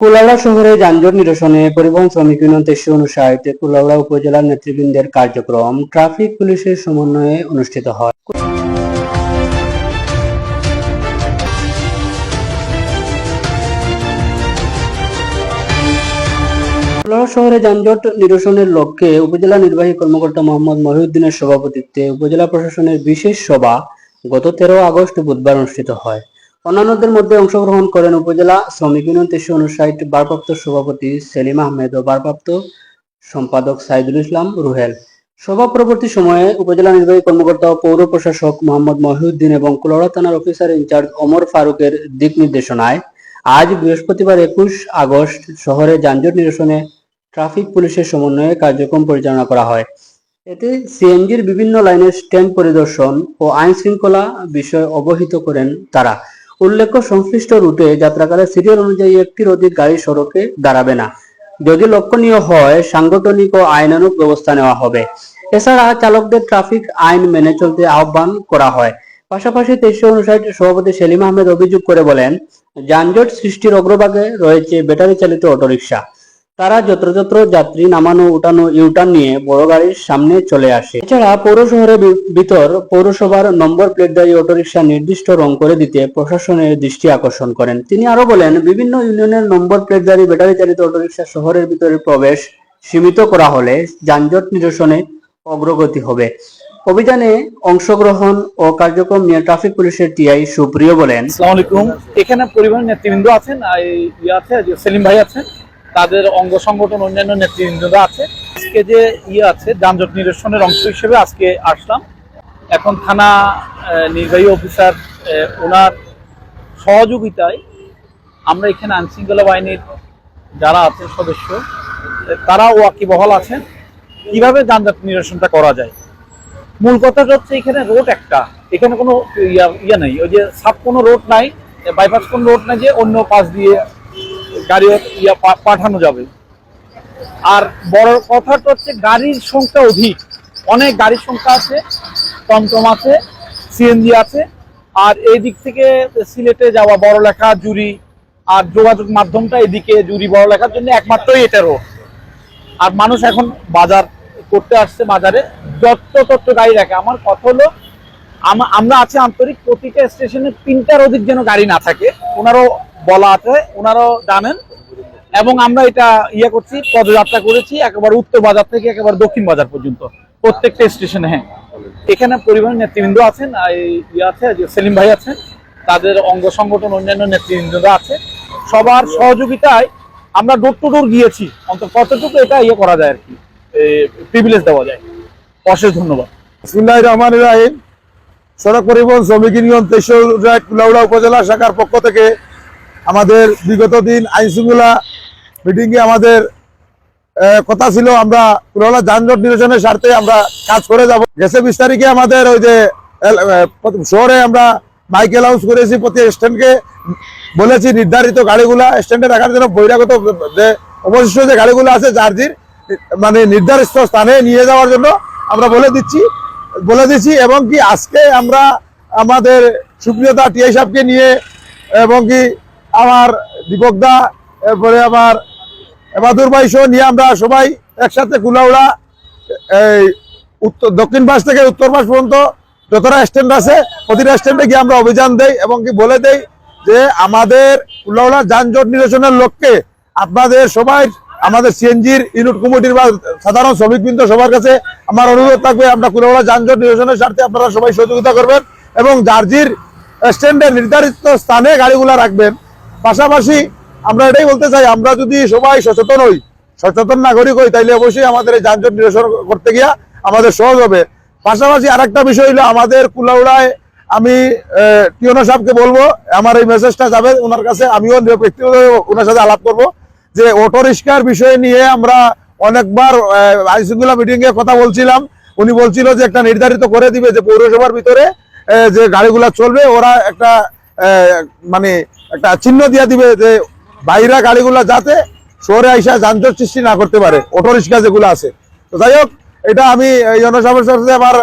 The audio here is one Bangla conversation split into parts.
কুলাউড়া শহরে যানজট নিরসনে পরিবহন শ্রমিক ইউনিয়ন তেইশশো উনষাট কুলাউড়া উপজেলার নেতৃবৃন্দের কার্যক্রম ট্রাফিক পুলিশের সমন্বয়ে অনুষ্ঠিত হয়। কুলাউড়া শহরে যানজট নিরসনের লক্ষ্যে উপজেলা নির্বাহী কর্মকর্তা মোহাম্মদ মহিউদ্দিনের সভাপতিত্বে উপজেলা প্রশাসনের বিশেষ সভা গত তেরো আগস্ট বুধবার অনুষ্ঠিত হয়। অন্যান্যদের মধ্যে অংশগ্রহণ করেন উপজেলা শ্রমিক ইউনিয়ন তেইশশো উনষাট ভারপ্রাপ্ত সভাপতি সেলিম আহমেদ ও ভারপ্রাপ্ত সম্পাদক সাইদুল ইসলাম রুহেল। সভা পরবর্তী সময়ে উপজেলা নির্বাহী কর্মকর্তা ও পৌর প্রশাসক মোহাম্মদ মহিউদ্দিন এবং কুলাউড়া থানার অফিসার ইনচার্জ ওমর ফারুকের দিক নির্দেশনায় আজ বৃহস্পতিবার একুশ আগস্ট শহরে যানজট নিরসনে ট্রাফিক পুলিশের সমন্বয়ে কার্যক্রম পরিচালনা করা হয়। এতে সিএনজির বিভিন্ন লাইনের স্ট্যান্ড পরিদর্শন ও আইন শৃঙ্খলা বিষয় অবহিত করেন তারা। উল্লেখ্য, সংশ্লিষ্ট রুটে যাত্রাকালে সিরিয়াল অনুযায়ী একটির অধিক গাড়ি সড়কে দাঁড়াবে না। যদি লক্ষণীয় হয়, সাংগঠনিক ও আইনানুগ ব্যবস্থা নেওয়া হবে। এছাড়া চালকদের ট্রাফিক আইন মেনে চলতে আহ্বান করা হয়। পাশাপাশি তেইশশো উনষাট সভাপতি সেলিম আহমেদ অভিযোগ করে বলেন, যানজট সৃষ্টির অগ্রভাগে রয়েছে ব্যাটারি চালিত অটোরিকশা। তারা যত্রযত্র যাত্রী নামানো, উঠানো ইউটার্ন নিয়ে বড় গাড়ির সামনে চলে আসে। এছাড়া পৌর শহরের ভিতর পৌরসভার নম্বর প্লেটদারি অটোরিকশা নির্দিষ্ট রং করে দিতে প্রশাসনের দৃষ্টি আকর্ষণ করেন। তিনি আরও বলেন, বিভিন্ন ইউনিয়নের নম্বর প্লেটদারি ব্যাটারি চালিত অটোরিকশা শহরের ভিতরে প্রবেশ সীমিত করা হলে যানজট নিরসনে অগ্রগতি হবে। অভিযানে অংশগ্রহণ ও কার্যক্রম নিয়ে ট্রাফিক পুলিশের টিআই সুপ্রিয় বলেন, আসসালামু আলাইকুম। এখানে পরিবহন নেতৃবৃন্দ আছেন ইয়ে আছে সেলিম ভাই আছেন। তাদের অঙ্গ সংগঠন, অন্যান্য নেতৃবৃন্দরা আছে। আজকে যে ইয়ে আছে, যানজট নিরসনের অংশ হিসেবে আজকে আসলাম। এখন থানা নির্বাহী অফিসার ওনার সহযোগিতায় আমরা এখানে আইনশৃঙ্খলা বাহিনীর যারা আছেন সদস্য তারা ওয়াকিবহল আছেন। কীভাবে যানজট নিরসনটা করা যায়? মূল কথাটা হচ্ছে এখানে রোড একটা। এখানে কোনো ইয়া ইয়া নেই। ওই যে সাপ কোনো রোড নাই বাইপাস কোনো রোড নাই যে অন্য পাশ দিয়ে গাড়ি ইয়া পাঠানো যাবে। আর বড় কথাটা হচ্ছে গাড়ির সংখ্যা অধিক। অনেক গাড়ির সংখ্যা আছে, টমটম আছে সিএনজি আছে, আর এই দিক থেকে সিলেটে যাওয়া বড়লেখা, জুরি, আর যোগাযোগ মাধ্যমটা এদিকে জুরি, বড়লেখার জন্য একমাত্রই এটা রোড আর মানুষ এখন বাজার করতে আসছে বাজারে, যত তত গাড়ি রাখে আমার কথা হলো আমরা আছি আন্তরিক প্রতিটা স্টেশনে তিনটার অধিক যেন গাড়ি না থাকে, ওনারও বলা আছে, ওনারাও জানেন। এবং আমরা এটা ইয়ে করছি, পদযাত্রা করেছি, একেবারে উত্তর বাজার থেকে একেবারে দক্ষিণ বাজার পর্যন্ত, প্রত্যেকটা স্টেশনে হ্যাঁ। এখানে পরিবহন নেতৃবৃন্দ আছেন ইয়ে আছে সেলিম ভাই আছেন, তাদের অঙ্গ সংগঠন, অন্যান্য নেতৃবৃন্দরা আছে। সবার সহযোগিতায় আমরা ডোর টু ডোর গিয়েছি, অন্তত কতটুকু এটা ইয়ে করা যায় আর কি প্রিভিলেজ দেওয়া যায়। অশেষ ধন্যবাদ। বিসমুল্লাহ রহমান রাহিম। সড়ক পরিবহন শ্রমিক ইউনিয়ন তেইশরা কুলাউড়া উপজেলা শাখার পক্ষ থেকে আমাদের বিগত দিন আইন শৃঙ্খলা মিটিংয়ে আমাদের কথা ছিল, আমরা কুলাউড়া যানজট নিরসনের স্বার্থে আমরা কাজ করে যাব। গেছে বিশ তারিখে আমাদের ওই যে শহরে আমরা মাইক অ্যালাউন্স করেছি প্রতি স্ট্যান্ডকে বলেছি নির্ধারিত গাড়িগুলা স্ট্যান্ডে রাখার জন্য বহিরাগত, যে, অবশিষ্ট যে গাড়িগুলো আছে, জার্জির মানে নির্ধারিত স্থানে নিয়ে যাওয়ার জন্য আমরা বলে দিচ্ছি বলে দিচ্ছি, এবং কি আজকে আমরা আমাদের সুপ্রিয়তা টিআই সাহেবকে নিয়ে, এবং কি আমার দীপক দা, এরপরে আমার এবাদুর ভাই সহ নিয়ে আমরা সবাই একসাথে কুলাউড়া এই উত্তর দক্ষিণ পাশ থেকে উত্তর পাশ পর্যন্ত যতটা স্ট্যান্ড আছে, প্রতিটা স্ট্যান্ডে গিয়ে আমরা অভিযান দেই এবং কি বলে দেই যে আমাদের কুলাউড়া যানজট নিরসনের লক্ষ্যে আপনাদের সবাই, আমাদের সিএনজির ইউনিট কমিটির বা সাধারণ শ্রমিকবৃন্দ সবার কাছে আমার অনুরোধ থাকবে, আমরা কুলাউড়া যানজট নিরসনের স্বার্থে আপনারা সবাই সহযোগিতা করবেন এবং জার্জির স্ট্যান্ডে নির্ধারিত স্থানে গাড়িগুলো রাখবেন। পাশাপাশি আমরা এটাই বলতে চাই, আমরা যদি সবাই সচেতন হই, সচেতন নাগরিক হই, তাইলে অবশ্যই আমাদের এই যানজট নিরসন করতে গিয়া আমাদের সহজ হবে। পাশাপাশি আরেকটা বিষয় হলো আমাদের কুলাউড়ায় আমি টিওনা সাহেবকে বলব, আমার এই মেসেজটা যাবে ওনার কাছে আমিও ব্যক্তিগত ওনার সাথে আলাপ করব, যে অটো রিক্সার বিষয় নিয়ে আমরা অনেকবার আইনশৃঙ্খলা মিটিং এ কথা বলছিলাম। উনি বলছিল যে একটা নির্ধারিত করে দিবে যে পৌরসভার ভিতরে যে গাড়িগুলা চলবে, ওরা একটা মানে একটা চিহ্ন দিয়ে দিবে যে বাইরা গাড়িগুলা যাতে শহরে আইসা যানজট সৃষ্টি না করতে পারে, অটো রিক্সা যেগুলো আছে। তো যাই হোক, এটা আমি, এই সাথে আমার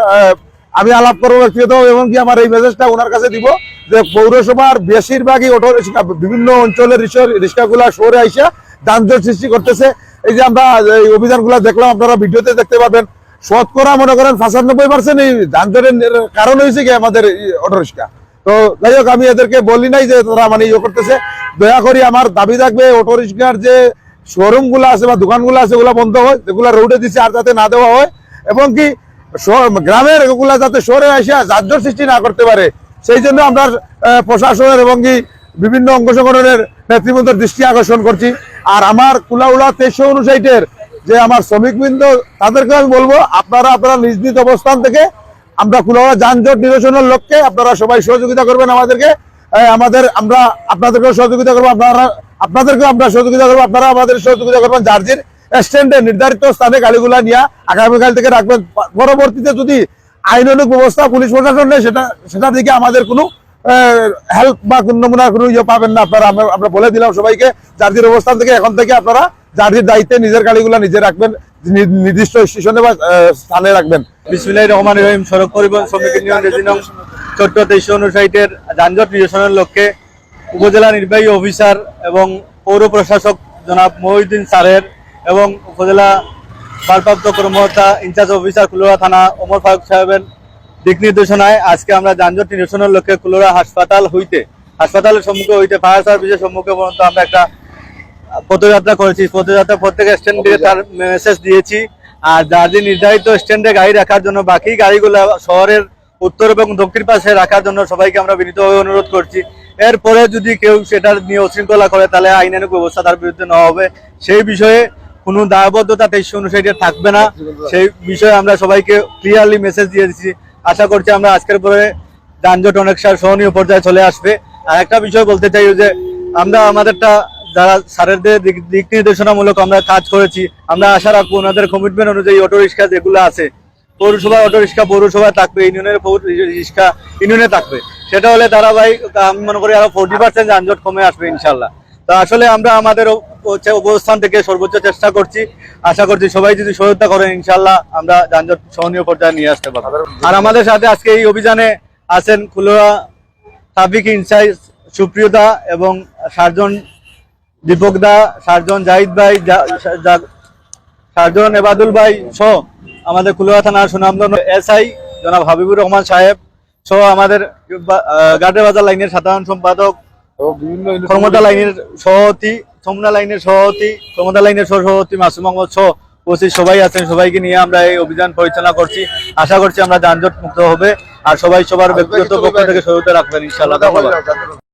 আমি আলাপ করব ব্যক্তিগত এবং কি আমার এই মেসেজটা ওনার কাছে দিব যে পৌরসভার বেশিরভাগই অটো রিক্সা, বিভিন্ন অঞ্চলের রিক্সাগুলা শহরে আইসা যানজট সৃষ্টি করতেছে। এই যে আমরা এই অভিযানগুলো দেখলাম, আপনারা ভিডিওতে দেখতে পাবেন শতকরা মনে করেন পঁচানব্বই পার্সেন্ট এই যানজটের কারণ হয়েছে কি আমাদের অটো রিক্সা। তো যাই হোক, আমি এদেরকে বলি নাই যে তারা মানে ইয়ে করতেছে। দয়া করে আমার দাবি থাকবে অটো রিক্সার যে শোরুমগুলো আছে বা দোকানগুলো আছে ওগুলো বন্ধ হয়, যেগুলো রোডে দিচ্ছে আর যাতে না দেওয়া হয়, এবং কি গ্রামের এগুলা যাতে শহরে আসে যানজট সৃষ্টি না করতে পারে। সেই জন্য আমরা প্রশাসনের এবং কি বিভিন্ন অঙ্গ সংগঠনের নেতৃবৃন্দের দৃষ্টি আকর্ষণ করছি। আর আমার কুলাউলা তেইশশো অনুসাইটের যে আমার শ্রমিকবৃন্দ তাদেরকে আমি বলব, আপনারা আপনারা নিজ নিজ অবস্থান থেকে আমরা কুলাউলা যানজট নিরসনের লক্ষ্যে আপনারা সবাই সহযোগিতা করবেন আমাদেরকে। আমাদের, আমরা আপনাদেরকেও সহযোগিতা করব, আপনারা, আপনাদেরকেও আমরা সহযোগিতা করব, আপনারা আমাদের সহযোগিতা করবেন জার্জির স্ট্যান্ডে নির্ধারিত স্থানে গাড়িগুলা নিয়ে আগামীকাল থেকে রাখবেন। পরবর্তীতে যদি আইনানুক ব্যবস্থা পুলিশ প্রশাসন নেই সেটা, সেটার দিকে আমাদের কোনো হেল্প বা কোনো নমুনা, কোনো ইয়ে পাবেন না আপনারা। আমরা বলে দিলাম সবাইকে, জার্জির অবস্থান থেকে এখন থেকে আপনারা জার্জির দায়িত্বে নিজের গাড়িগুলা নিজে রাখবেন। নির্দিষ্ট স্টেশনে বা স্থানে রাখবেন। বিসমিল্লাহ রহমান রহিম, সড়ক পরিবহন শ্রমিক ইউনিয়ন, রেজিনং চোদ্দ তেইশ অনুসাইটের যানজট নিরসনের লক্ষ্যে উপজেলা নির্বাহী অফিসার এবং পৌর প্রশাসক জনাব মহিউদ্দিন স্যারের এবং উপজেলা ভারপ্রাপ্ত কর্মকর্তা ইনচার্জ অফিসার কুলোরা থানা ওমর ফারুক সাহেবের দিক নির্দেশনায় আজকে আমরা যানজট নিরসনের লক্ষ্যে কুলোরা হাসপাতাল হইতে, হাসপাতালের সম্মুখে হইতে ফায়ার সার্ভিসের সম্মুখে পর্যন্ত আমরা একটা পদযাত্রা করেছি। পদযাত্রা প্রত্যেক স্ট্যান্ডে তার মেসেজ দিয়েছি। আর যাদের নির্ধারিত স্ট্যান্ডে গাড়ি রাখার জন্য, বাকি গাড়িগুলো শহরের উত্তর এবং দক্ষিণ পাশে রাখার জন্য সবাইকে আমরা বিনীতভাবে অনুরোধ করছি। এরপরে যদি কেউ সেটা নিয়ে উশৃঙ্খলা করে, তাহলে আইনানুক ব্যবস্থা তার বিরুদ্ধে নেওয়া হবে। সেই বিষয়ে কোনো দায়বদ্ধতা তেইশ অনুসারে থাকবে না। সেই বিষয়ে আমরা সবাইকে ক্লিয়ারলি মেসেজ দিয়ে দিচ্ছি। আশা করছি আমরা আজকের পরে যানজট অনেক সহনীয় পর্যায়ে চলে আসবে। আর একটা বিষয় বলতে চাই যে, আমরা আমাদেরটা যারা স্যারেদের দিক নির্দেশনামূলক আমরা কাজ করেছি, আমরা আশা রাখব ওনাদের কমিটমেন্ট অনুযায়ী অটো রিক্সা যেগুলো আছে পৌরসভা অটো রিক্সা, পৌরসভায় থাকবে, ইউনিয়নের রিক্সা ইউনিয়নে থাকবে। সেটা হলে তারা ভাই আমি মনে করি আরও ফোর্টি পার্সেন্ট যানজট কমে আসবে ইনশাল্লাহ তো আসলে আমরা আমাদের অবস্থান থেকে সর্বোচ্চ চেষ্টা করছি। আশা করছি সবাই যদি সহায়তা করেন ইনশাল্লাহ আমরা যানজট সহনীয় পর্যায়ে নিয়ে আসতে পারব। আর আমাদের সাথে আজকে এই অভিযানে আছেন কুলোয়া ট্রাফিক ইনসাইজ, সুপ্রিয়তা এবং সার্জন দীপক দা সার্জন জাহিদ ভাই সার্জন এবাদুল ভাই সহ আমাদের কুলোয়া থানার সুনামধন্য এসআই জনাব হাবিবুর রহমান সাহেব সহ আমাদের গার্ডে বাজার লাইনের সাধারণ সম্পাদক ক্ষমতা লাইনের সভাপতি সমনা লাইনের সভাপতি ক্ষমতা লাইনের মাসুম সহ উপস্থিত সবাই আছেন। সবাইকে নিয়ে আমরা এই অভিযান পরিচালনা করছি। আশা করছি আমরা যানজট মুক্ত হবে। আর সবাই সবার ব্যক্তিগত পক্ষ থেকে সহায়তা রাখবেন ইনশাআল্লাহ। ধন্যবাদ।